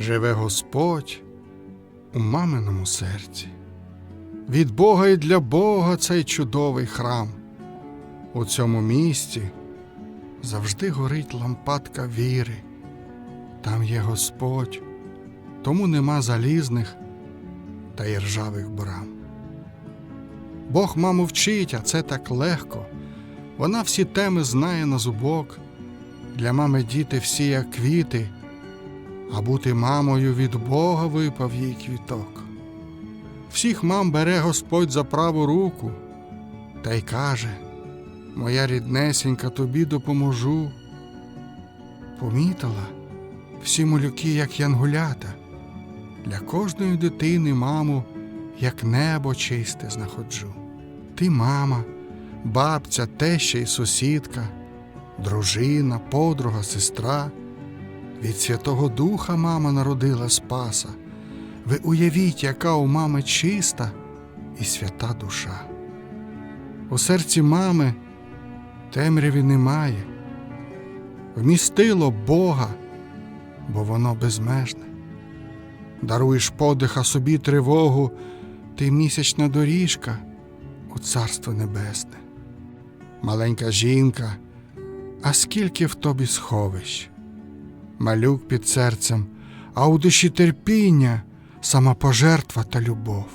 Живе Господь у маминому серці. Від Бога і для Бога цей чудовий храм. У цьому місці завжди горить лампадка віри. Там є Господь, тому нема залізних та й ржавих брам. Бог маму вчить, а це так легко. Вона всі теми знає на зубок. Для мами діти всі як квіти, а бути мамою від Бога випав їй квіток. Всіх мам бере Господь за праву руку та й каже: Моя ріднесенька, тобі допоможу. Помітила всі малюки, як янгулята, для кожної дитини маму, як небо чисте знаходжу. Ти мама, бабця, теща і сусідка, дружина, подруга, сестра. Від Святого Духа мама народила Спаса. Ви уявіть, яка у мами чиста і свята душа. У серці мами темряві немає, вмістило Бога, бо воно безмежне. Даруєш подиха собі тривогу, ти місячна доріжка у царство небесне. Маленька жінка, а скільки в тобі сховищ? Малюк під серцем, а у душі терпіння, самопожертва та любов.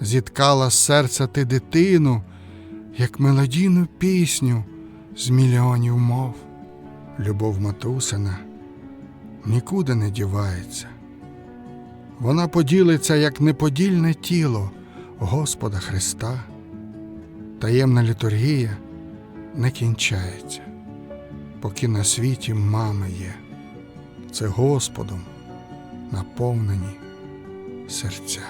Зіткала з серця ти дитину, як мелодійну пісню з мільйонів мов. Любов матусина нікуди не дівається. Вона поділиться, як неподільне тіло Господа Христа. Таємна літургія не кінчається, поки на світі мами є. Це Господом наповнені серця.